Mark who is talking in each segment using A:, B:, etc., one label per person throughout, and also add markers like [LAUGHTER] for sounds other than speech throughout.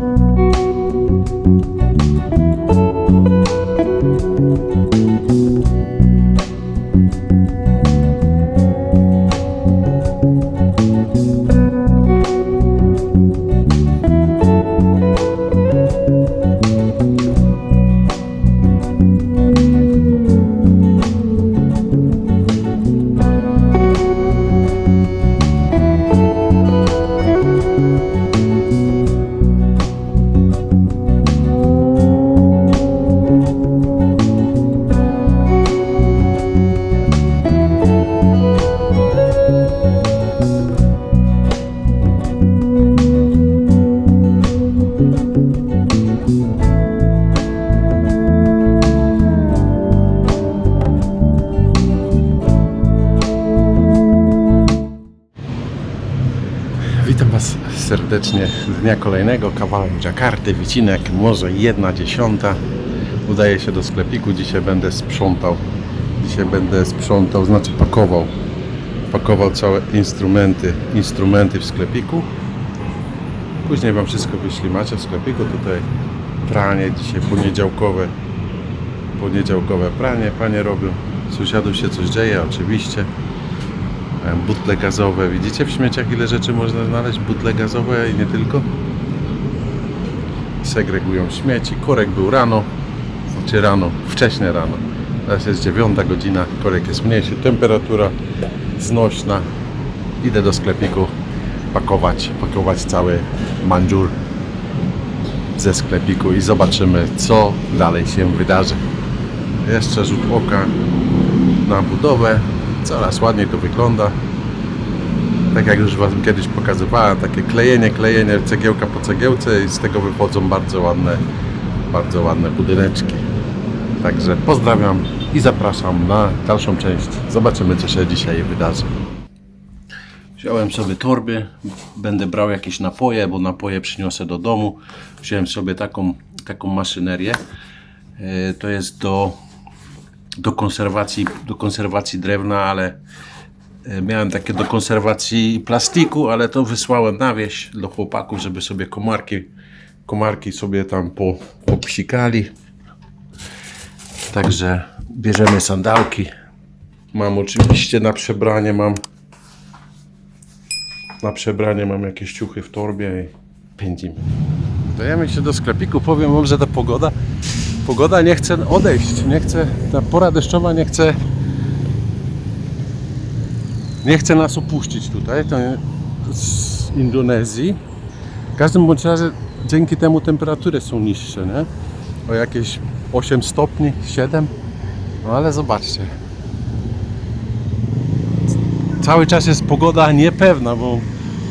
A: Thank you. Serdecznie dnia kolejnego, kawałek Jakarty, wycinek, może jedna dziesiąta. Udaję się do sklepiku, dzisiaj będę sprzątał. Dzisiaj będę sprzątał, znaczy pakował. Pakował całe instrumenty, instrumenty w sklepiku. Później Wam wszystko wyślij. Macie w sklepiku tutaj pranie dzisiaj poniedziałkowe. Poniedziałkowe pranie, panie robią. Sąsiadów się coś dzieje, oczywiście. E, butle gazowe. Widzicie w śmieciach ile rzeczy można znaleźć? Butle gazowe i nie tylko. Segregują śmieci. Korek był rano, znaczy rano, wcześnie rano. Teraz jest dziewiąta godzina, korek jest mniejszy, temperatura znośna. Idę do sklepiku pakować, pakować cały mandziur ze sklepiku i zobaczymy co dalej się wydarzy. Jeszcze rzut oka na budowę. Coraz ładniej to wygląda. Tak jak już Wam kiedyś pokazywałem, takie klejenie, klejenie, cegiełka po cegiełce i z tego wychodzą bardzo ładne, bardzo ładne budyneczki. Także pozdrawiam i zapraszam na dalszą część. Zobaczymy, co się dzisiaj wydarzy. Wziąłem sobie torby, będę brał jakieś napoje, bo napoje przyniosę do domu. Wziąłem sobie taką, taką maszynerię. E, To jest do do konserwacji, do konserwacji drewna, ale e, miałem takie do konserwacji plastiku, ale to wysłałem na wieś do chłopaków, żeby sobie komarki, komarki sobie tam po, popsikali. Także bierzemy sandałki. Mam oczywiście na przebranie mam na przebranie mam jakieś ciuchy w torbie i pędzimy. Dajemy się do sklepiku, powiem wam, że ta pogoda pogoda nie chce odejść, nie chce, ta pora deszczowa nie chce nie chce nas opuścić tutaj, to z Indonezji. W każdym bądź razie dzięki temu temperatury są niższe, nie? O jakieś 8 stopni, 7. No ale zobaczcie. Cały czas jest pogoda niepewna, bo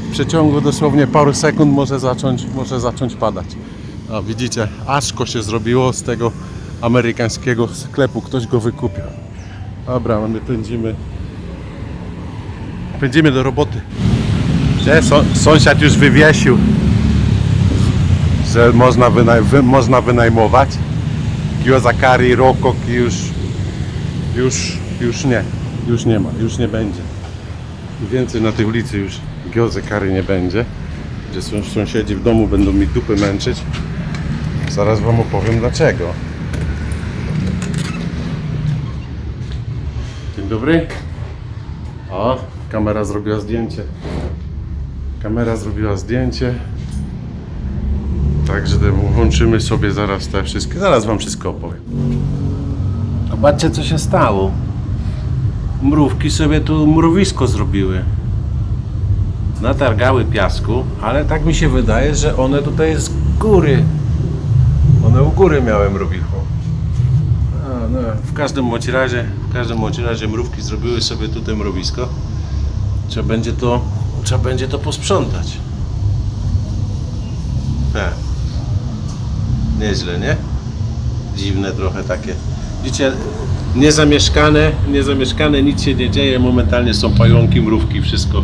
A: w przeciągu dosłownie paru sekund może zacząć, może zacząć padać. A widzicie, aszko się zrobiło z tego amerykańskiego sklepu. Ktoś go wykupił. Dobra, my pędzimy. Pędzimy do roboty. Gdzie są, sąsiad już wywiesił, że można, wynaj, wy, można wynajmować. Gyozakari, Rokok już, już, już nie. Już nie ma, już nie będzie. Więcej na tej ulicy już Gyozakari nie będzie. Gdzie są sąsiedzi w domu będą mi dupy męczyć. Zaraz Wam opowiem dlaczego. Dzień dobry. O, kamera zrobiła zdjęcie. Kamera zrobiła zdjęcie. Także te- włączymy sobie zaraz te wszystkie. Zaraz Wam wszystko opowiem. Zobaczcie co się stało. Mrówki sobie tu mrowisko zrobiły. Natargały piasku, ale tak mi się wydaje, że one tutaj z góry one u góry miałem rowicho. A, no. W każdym bądź razie, w każdym bądź razie mrówki zrobiły sobie tutaj mrowisko. Trzeba będzie to, trzeba będzie to posprzątać. Tak. Nieźle, nie? Dziwne trochę takie. Widzicie, niezamieszkane, niezamieszkane, nic się nie dzieje. Momentalnie są pająki, mrówki, wszystko,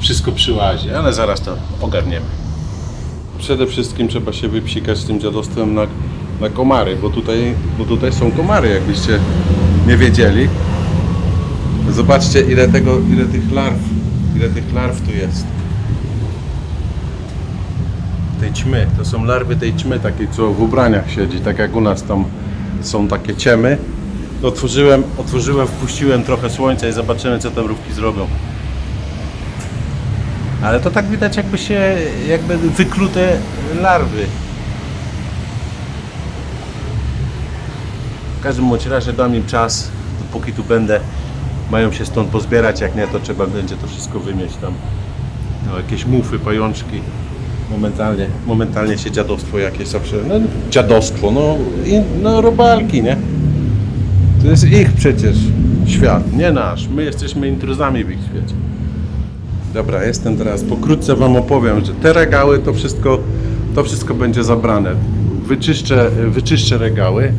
A: wszystko przyłazi, ale zaraz to ogarniemy przede wszystkim trzeba się wypsikać tym dziadostwem na, na komary, bo tutaj, bo tutaj są komary, jakbyście nie wiedzieli. Zobaczcie ile tego, ile tych larw, ile tych larw tu jest. tej ćmy. To są larwy tej ćmy, takiej co w ubraniach siedzi, tak jak u nas tam są takie ciemy. Otworzyłem, otworzyłem, wpuściłem trochę słońca i zobaczymy co te mrówki zrobią. Ale to tak widać jakby się, jakby wyklute larwy. W każdym bądź razie dam im czas, dopóki tu będę, mają się stąd pozbierać, jak nie to trzeba będzie to wszystko wymieść tam. No, jakieś mufy, pajączki. Momentalnie, momentalnie się dziadostwo jakieś zawsze, no dziadostwo, no, i, no robalki, nie? To jest ich przecież świat, nie nasz. My jesteśmy intruzami w ich świecie. Dobra, jestem teraz. Pokrótce Wam opowiem, że te regały to wszystko, to wszystko będzie zabrane. Wyczyszczę, wyczyszczę regały.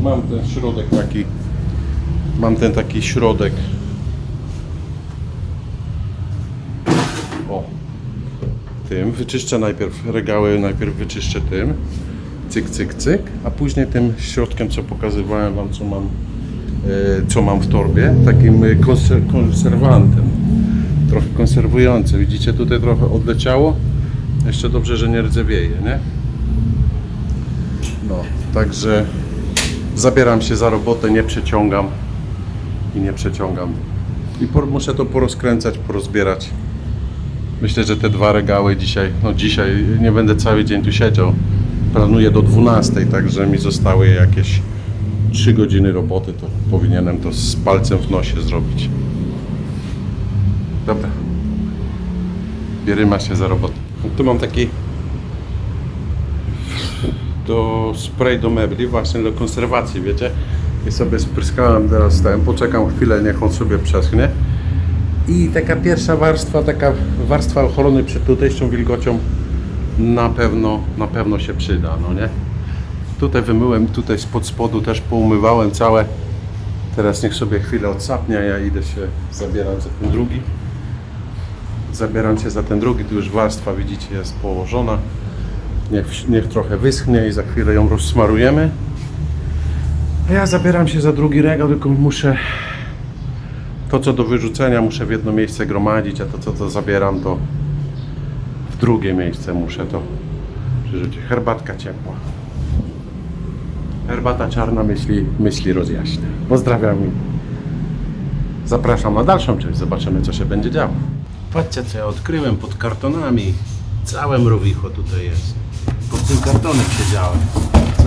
A: Mam ten środek taki. Mam ten taki środek. O. Tym. Wyczyszczę najpierw regały, najpierw wyczyszczę tym. Cyk, cyk, cyk. A później tym środkiem, co pokazywałem Wam, co mam, e, co mam w torbie. Takim e, konser konserwantem trochę konserwujące. Widzicie, tutaj trochę odleciało. Jeszcze dobrze, że nie rdzewieje, nie? No, także zabieram się za robotę, nie przeciągam i nie przeciągam. I por, muszę to porozkręcać, porozbierać. Myślę, że te dwa regały dzisiaj, no dzisiaj nie będę cały dzień tu siedział. Planuję do 12, także mi zostały jakieś 3 godziny roboty, to powinienem to z palcem w nosie zrobić. Dobra. Bieryma się za robotę. Tu mam taki do spray do mebli, właśnie do konserwacji, wiecie. I sobie spryskałem teraz ten, poczekam chwilę, niech on sobie przeschnie. I taka pierwsza warstwa, taka warstwa ochrony przed tutejszą wilgocią na pewno, na pewno się przyda, no nie? Tutaj wymyłem, tutaj spod spodu też poumywałem całe. Teraz niech sobie chwilę odsapnie, a ja idę się, zabieram za ten drugi. Zabieram się za ten drugi, tu już warstwa widzicie jest położona. Niech, niech trochę wyschnie i za chwilę ją rozsmarujemy. A ja zabieram się za drugi regał, tylko muszę to co do wyrzucenia muszę w jedno miejsce gromadzić, a to co to zabieram to w drugie miejsce muszę to przerzucić. Herbatka ciepła. Herbata czarna myśli, myśli rozjaśnia. Pozdrawiam i zapraszam na dalszą część. Zobaczymy co się będzie działo. Patrzcie co ja odkryłem pod kartonami. Całe mrowicho tutaj jest. Pod tym kartonem siedziałem. Co?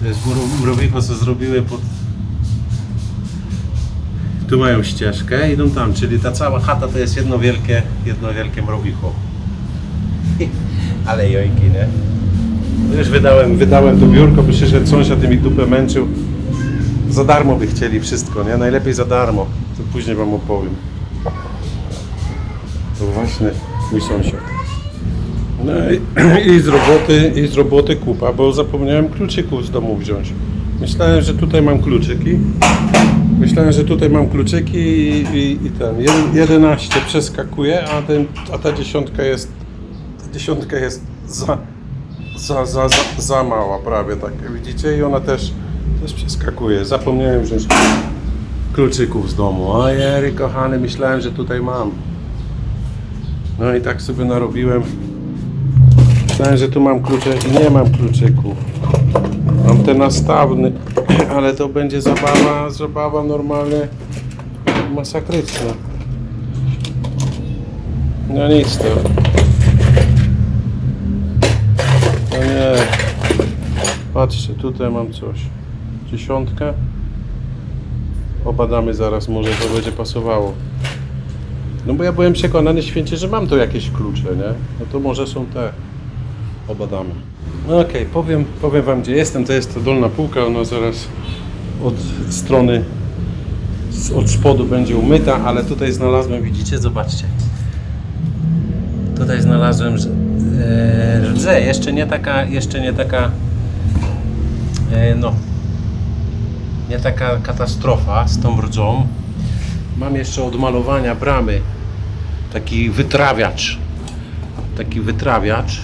A: To jest mro- mrowicho co zrobiły pod... Tu mają ścieżkę, idą tam, czyli ta cała chata to jest jedno wielkie, jedno wielkie mrowicho. Ale jojki, nie? Już wydałem, wydałem to biurko, by przyszedł sąsiad i mi dupę męczył. Za darmo by chcieli wszystko, nie? Najlepiej za darmo. To później wam opowiem. To właśnie mój sąsiad. No i, [CLEARS THROAT] i z roboty, i z roboty kupa, bo zapomniałem kluczyków z domu wziąć. Myślałem, że tutaj mam kluczyki. Myślałem, że tutaj mam kluczyki i, i, i ten. Jeden- 11 przeskakuje, a, ten, a ta dziesiątka jest. Ta dziesiątka jest za, za, za, za, za mała prawie tak. Widzicie? I ona też, też przeskakuje. Zapomniałem wziąć kluczyków z domu. Ojej, kochany, myślałem, że tutaj mam. No i tak sobie narobiłem. Myślałem, że tu mam klucze i nie mam kluczyków. Mam ten nastawny, [CLEARS THROAT] ale to będzie zabawa, zabawa normalnie masakryczna. No nic to. No nie. Patrzcie, tutaj mam coś. Dziesiątkę. Obadamy zaraz, może to będzie pasowało. No bo ja byłem przekonany święcie, że mam tu jakieś klucze, nie? No to może są te. Obadamy. No Okej, powiem, powiem wam gdzie jestem. To jest to dolna półka, ona zaraz od strony od spodu będzie umyta, ale tutaj znalazłem, widzicie, zobaczcie. Tutaj znalazłem e, rdzę, jeszcze nie taka, jeszcze nie taka e, no nie taka katastrofa z tą rdzą. Mam jeszcze od malowania bramy taki wytrawiacz. Taki wytrawiacz.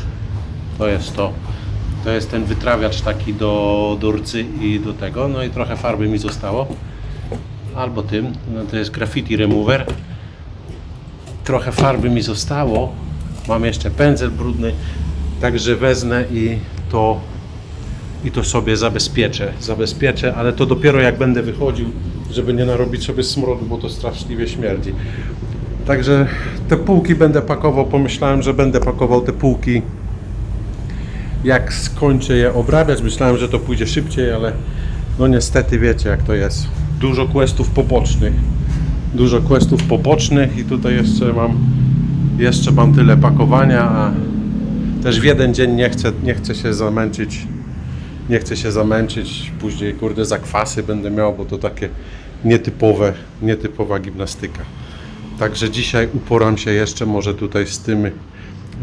A: To jest to. To jest ten wytrawiacz taki do, do rdzy i do tego. No i trochę farby mi zostało. Albo tym. No to jest graffiti remover. Trochę farby mi zostało. Mam jeszcze pędzel brudny, także wezmę i to i to sobie zabezpieczę. Zabezpieczę, ale to dopiero jak będę wychodził, żeby nie narobić sobie smrodu, bo to straszliwie śmierdzi. Także te półki będę pakował. Pomyślałem, że będę pakował te półki jak skończę je obrabiać. Myślałem, że to pójdzie szybciej, ale no niestety wiecie jak to jest. Dużo questów pobocznych. Dużo questów pobocznych i tutaj jeszcze mam jeszcze mam tyle pakowania, a też w jeden dzień nie chcę, nie chcę się zamęczyć. Nie chcę się zamęczyć. Później kurde zakwasy będę miał, bo to takie nietypowe, nietypowa gimnastyka. Także dzisiaj uporam się jeszcze może tutaj z tymi,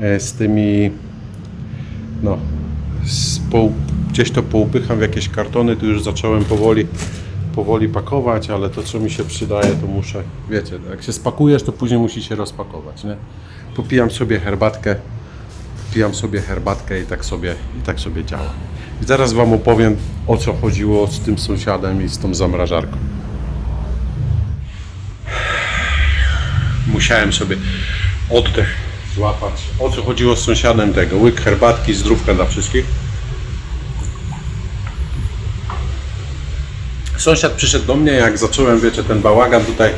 A: e, z tymi no, z gdzieś to poupycham w jakieś kartony, tu już zacząłem powoli, powoli pakować, ale to co mi się przydaje, to muszę, wiecie, jak się spakujesz, to później musi się rozpakować, nie? Popijam sobie herbatkę, popijam sobie herbatkę i tak sobie, i tak sobie działa. I zaraz Wam opowiem, o co chodziło z tym sąsiadem i z tą zamrażarką. Musiałem sobie oddech złapać. O co chodziło z sąsiadem tego? Łyk herbatki, zdrówka dla wszystkich. Sąsiad przyszedł do mnie, jak zacząłem, wiecie, ten bałagan tutaj.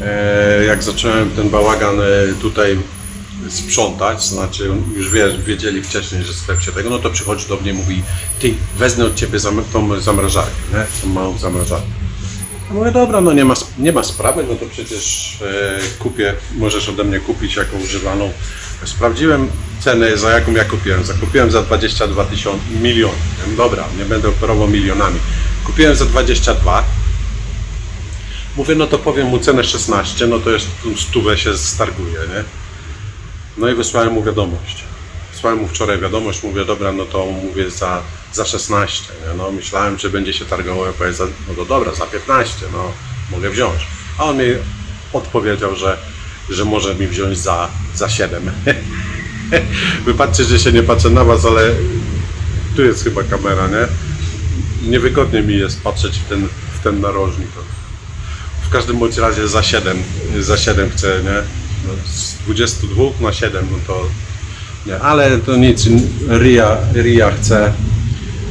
A: E, jak zacząłem ten bałagan e, tutaj sprzątać, znaczy już wie, wiedzieli wcześniej, że sklep się tego, no to przychodzi do mnie i mówi, ty, wezmę od ciebie zam, tą zamrażarkę, nie? tą małą zamrażarkę. Mówię, dobra, no nie ma, nie ma sprawy, no to przecież e, kupię, możesz ode mnie kupić jaką używaną. Sprawdziłem cenę, za jaką ja kupiłem. Zakupiłem za 22 tysiące, milion. Dobra, nie będę operował milionami. Kupiłem za 22. Mówię, no to powiem mu cenę 16, no to jeszcze stówę się starguje, nie? No i wysłałem mu wiadomość. Wysłałem mu wczoraj wiadomość, mówię, dobra, no to mówię za, za 16. Nie? No myślałem, że będzie się targował, ja powiem, za, no to dobra, za 15, no mogę wziąć. A on mi odpowiedział, że, że może mi wziąć za, za 7. [LAUGHS] Wypatrzcie, że się nie patrzę na was, ale tu jest chyba kamera, nie? Niewygodnie mi jest patrzeć w ten, w ten narożnik. W każdym bądź razie za 7, za 7 chcę, nie? Z 22 na 7, no to nie, ale to nic, Ria, Ria chce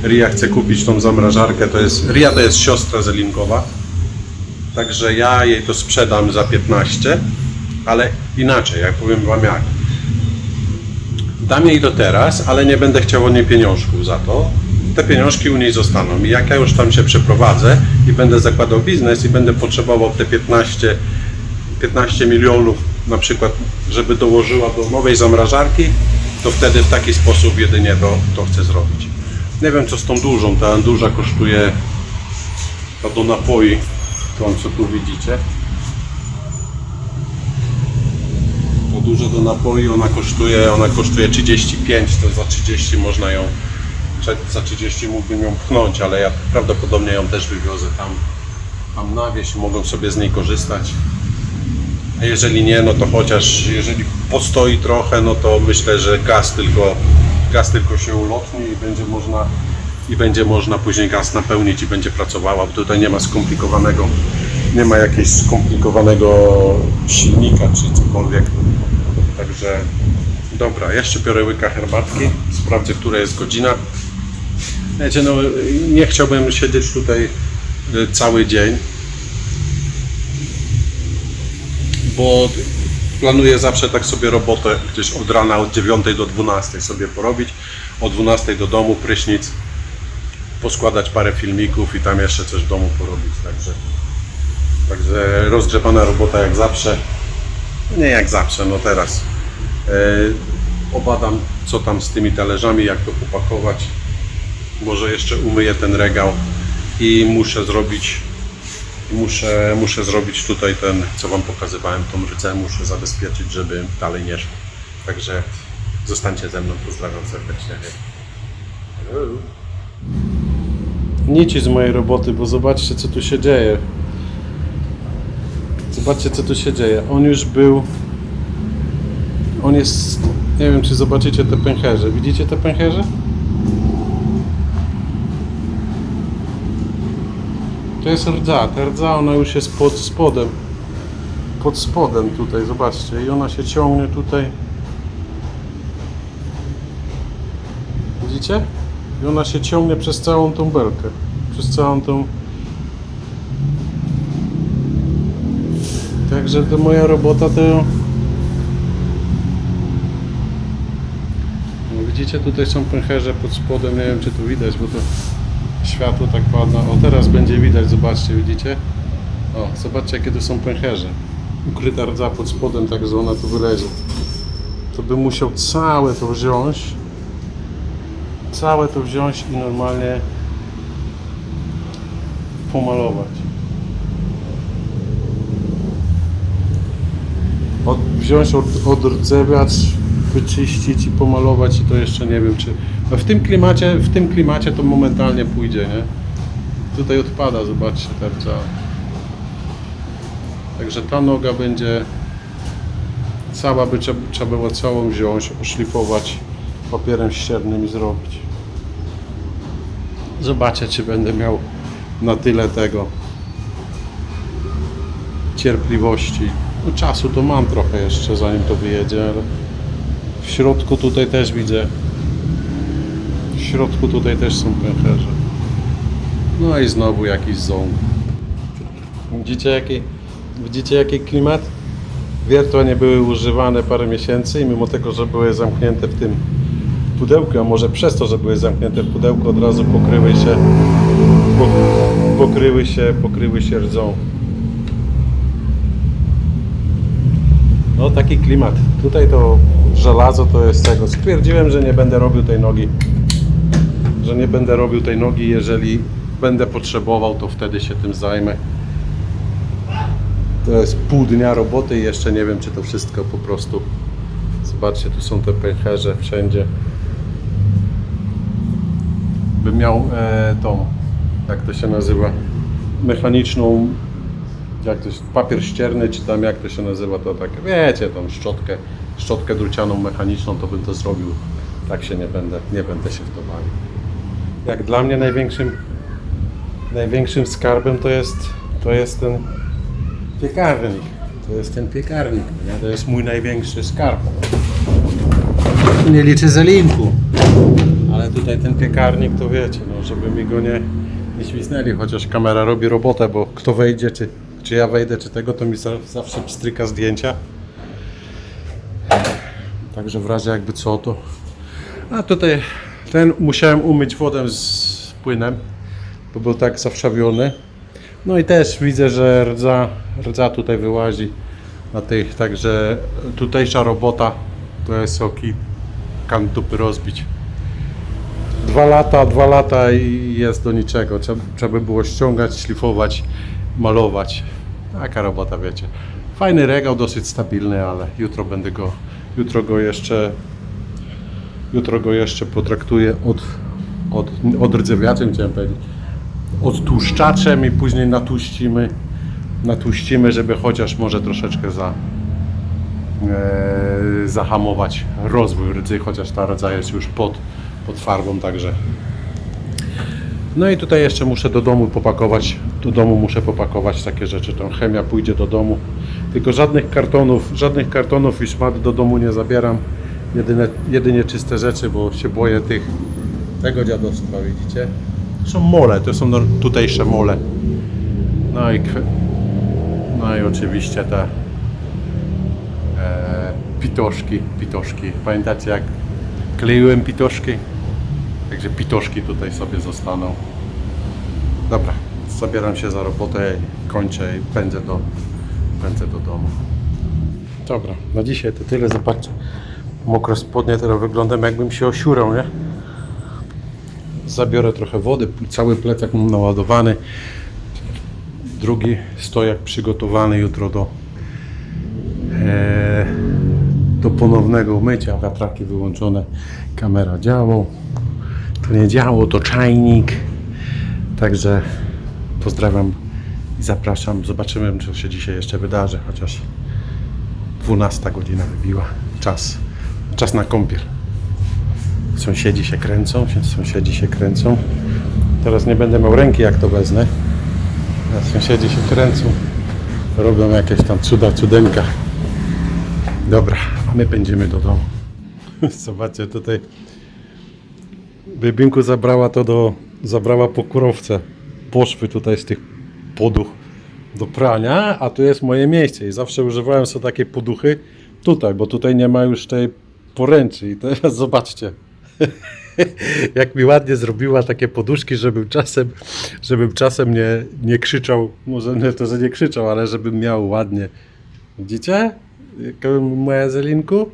A: Ria chce kupić tą zamrażarkę, to jest, Ria to jest siostra Zelinkowa, także ja jej to sprzedam za 15, ale inaczej, jak powiem Wam jak. Dam jej to teraz, ale nie będę chciał od niej pieniążków za to. Te pieniążki u niej zostaną. I jak ja już tam się przeprowadzę i będę zakładał biznes i będę potrzebował te 15, 15 milionów na przykład, żeby dołożyła do nowej zamrażarki, to wtedy w taki sposób jedynie to, to chcę zrobić. Nie wiem co z tą dużą. Ta duża kosztuje ta do napoi, tą co tu widzicie. To dużo do napoi, ona kosztuje, ona kosztuje 35, to za 30 można ją, za 30 mógłbym ją pchnąć, ale ja prawdopodobnie ją też wywiozę tam, tam na wieś, mogą sobie z niej korzystać. Jeżeli nie, no to chociaż jeżeli postoi trochę, no to myślę, że gaz tylko, gaz tylko się ulotni i będzie można i będzie można później gaz napełnić i będzie pracowała, bo tutaj nie ma skomplikowanego, nie ma jakiegoś skomplikowanego silnika czy cokolwiek. Także dobra, jeszcze biorę łyka herbatki, sprawdzę, która jest godzina. Wiecie, no nie chciałbym siedzieć tutaj y, cały dzień, bo planuję zawsze tak sobie robotę gdzieś od rana od 9 do 12 sobie porobić, od 12 do domu prysznic, poskładać parę filmików i tam jeszcze coś w domu porobić, także także rozgrzebana robota jak zawsze, nie jak zawsze, no teraz. E, obadam co tam z tymi talerzami, jak to popakować, może jeszcze umyję ten regał i muszę zrobić muszę, muszę zrobić tutaj ten, co Wam pokazywałem, tą rdzę muszę zabezpieczyć, żeby dalej nie szło. Także zostańcie ze mną, pozdrawiam serdecznie. Nici z mojej roboty, bo zobaczcie co tu się dzieje. Zobaczcie co tu się dzieje. On już był... On jest... Nie wiem czy zobaczycie te pęcherze. Widzicie te pęcherze? To jest rdza. Ta rdza ona już jest pod spodem pod spodem tutaj, zobaczcie, i ona się ciągnie tutaj. Widzicie? I ona się ciągnie przez całą tą belkę, przez całą tą... Także to moja robota to... No widzicie, tutaj są pęcherze pod spodem, nie wiem czy tu widać, bo to światło tak pada. O, teraz będzie widać, zobaczcie, widzicie? O, zobaczcie jakie są pęcherze. Ukryta rdza pod spodem, tak że ona tu wylezie. To bym musiał całe to wziąć. Całe to wziąć i normalnie pomalować. Od, wziąć od, odrdzewiacz, wyczyścić i pomalować i to jeszcze nie wiem czy... No w tym klimacie, w tym klimacie to momentalnie pójdzie, nie? Tutaj odpada, zobaczcie ta rdza. Także ta noga będzie cała, by trzeba, trzeba było całą wziąć, oszlifować papierem ściernym i zrobić. Zobaczę, czy będę miał na tyle tego cierpliwości. No, czasu to mam trochę jeszcze, zanim to wyjedzie, ale w środku tutaj też widzę. Środku tutaj też są pęcherze. No i znowu jakiś ząb. Widzicie jaki, widzicie jaki klimat? Wiertła nie były używane parę miesięcy i mimo tego, że były zamknięte w tym pudełku, a może przez to, że były zamknięte w pudełku, od razu pokryły się po, pokryły się, pokryły się rdzą. No taki klimat. Tutaj to żelazo to jest tego. Stwierdziłem, że nie będę robił tej nogi. Że nie będę robił tej nogi, jeżeli będę potrzebował, to wtedy się tym zajmę. To jest pół dnia roboty i jeszcze nie wiem, czy to wszystko po prostu. Zobaczcie, tu są te pęcherze wszędzie. Bym miał e, tą, jak to się nazywa, mechaniczną, jak to jest, papier ścierny, czy tam jak to się nazywa, to tak, wiecie, tą szczotkę, szczotkę drucianą mechaniczną, to bym to zrobił. Tak się nie będę, nie będę się w to bawił. Jak dla mnie największym, największym skarbem to jest, to jest ten piekarnik. To jest ten piekarnik, nie? to jest mój największy skarb. Nie liczę zelinku. Ale tutaj ten piekarnik to wiecie, no, żeby mi go nie, nie świsnęli, chociaż kamera robi robotę, bo kto wejdzie, czy, czy ja wejdę, czy tego, to mi za, zawsze pstryka zdjęcia. Także w razie jakby co to. A tutaj ten musiałem umyć wodę z płynem, bo był tak zawszawiony. No i też widzę, że rdza, rdza tutaj wyłazi na tych, także tutejsza robota to jest oki kan dupy rozbić. Dwa lata, dwa lata i jest do niczego. Trzeba, trzeba by było ściągać, szlifować, malować. Taka robota, wiecie. Fajny regał, dosyć stabilny, ale jutro będę go, jutro go jeszcze, jutro go jeszcze potraktuję od, od, od rdzewiaczem, chciałem powiedzieć. Odtłuszczaczem i później natłuścimy, natłuścimy, żeby chociaż może troszeczkę za, e, zahamować rozwój rdzy, chociaż ta rdza jest już pod, pod farbą, także. No i tutaj jeszcze muszę do domu popakować, do domu muszę popakować takie rzeczy, tą chemia pójdzie do domu, tylko żadnych kartonów, żadnych kartonów i szmat do domu nie zabieram, jedyne, jedynie czyste rzeczy, bo się boję tych, tego dziadostwa, widzicie? To są mole, to są tutejsze mole. No i, no i oczywiście te e, pitoszki, pitoszki. Pamiętacie jak kleiłem pitoszki? Także pitoszki tutaj sobie zostaną. Dobra, zabieram się za robotę, kończę i pędzę do, pędzę do domu. Dobra, na dzisiaj to tyle. Zobaczcie, mokre spodnie teraz wyglądam jakbym się osiurał, nie? zabiorę trochę wody, cały plecak mam naładowany. Drugi stojak przygotowany jutro do, e, do ponownego mycia. Wiatraki wyłączone, kamera działo. To nie działo, to czajnik. Także pozdrawiam i zapraszam. Zobaczymy, co się dzisiaj jeszcze wydarzy, chociaż 12 godzina wybiła. Czas, czas na kąpiel. Sąsiedzi się kręcą, sąsiedzi się kręcą. Teraz nie będę miał ręki jak to wezmę. A Sąsiedzi się kręcą. robią jakieś tam cuda, cudenka. Dobra, my pędzimy do domu. [LAUGHS] Zobaczcie tutaj. Wybinku zabrała to do, zabrała po kurowce. Poszły tutaj z tych poduch do prania, a tu jest moje miejsce i zawsze używałem sobie takiej poduchy tutaj, bo tutaj nie ma już tej poręczy i teraz zobaczcie. [LAUGHS] Jak mi ładnie zrobiła takie poduszki, żebym czasem, żebym czasem nie, nie krzyczał, może nie to, że nie krzyczał, ale żebym miał ładnie. Widzicie? Jaka moja zelinku?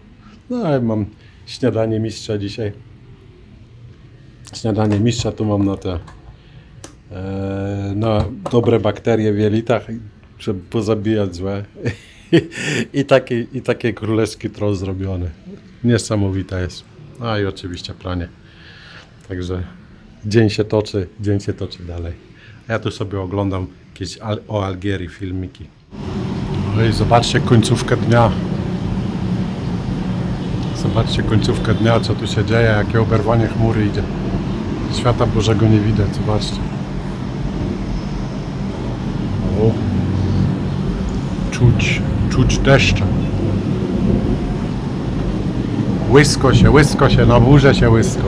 A: No ale mam śniadanie mistrza dzisiaj. Śniadanie mistrza tu mam na te e, na dobre bakterie w jelitach, żeby pozabijać złe. [LAUGHS] I takie, I takie królewski troll zrobiony. Niesamowita jest. A i oczywiście pranie. Także dzień się toczy, dzień się toczy dalej. Ja tu sobie oglądam jakieś o Algierii filmiki. No i zobaczcie końcówkę dnia. Zobaczcie końcówkę dnia, co tu się dzieje, jakie oberwanie chmury idzie. Świata Bożego nie widać, zobaczcie. O. Czuć, czuć deszcze. Łysko się, łysko się, na burzę się łysko.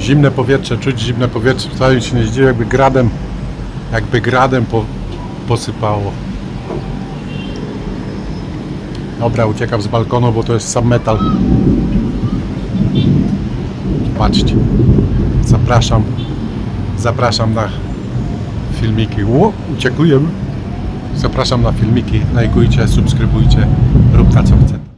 A: Zimne powietrze, czuć zimne powietrze. Wcale się nie zdziwię, jakby gradem, jakby gradem po, posypało. Dobra, uciekam z balkonu, bo to jest sam metal. Patrzcie. Zapraszam. Zapraszam na filmiki. Ło, uciekujemy. Zapraszam na filmiki. Lajkujcie, subskrybujcie. Rób ta co chce.